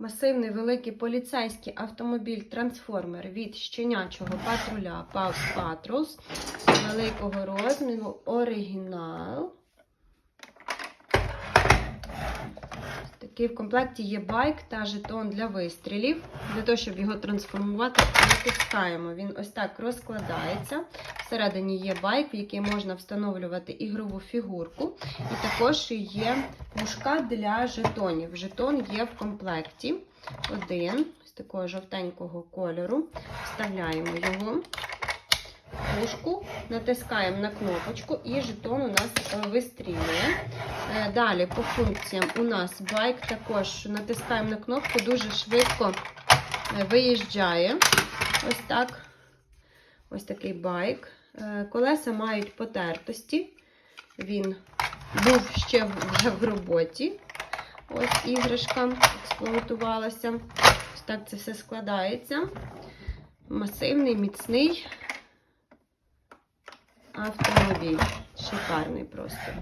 Масивний великий поліцейський автомобіль-трансформер від щенячого патруля Paws Patrols великого розміру оригінал. Такий в комплекті є байк та жетон для вистрілів. Для того, щоб його трансформувати, натискаємо. Він ось так розкладається. Всередині є байк, в який можна встановлювати ігрову фігурку. І також є пушка для жетонів. Жетон є в комплекті. Один з такого жовтенького кольору. Вставляємо його. в Пушку, натискаємо на кнопочку і жетон у нас е, вистрілює. Е, Далі по функціям у нас байк також натискаємо на кнопку, дуже швидко е, виїжджає. Ось так. Ось такий байк. Колеса мають потертості. Він був ще вже в роботі. Ось іграшка експлуатувалася. Ось так це все складається. Масивний, міцний автомобіль. Шикарний просто.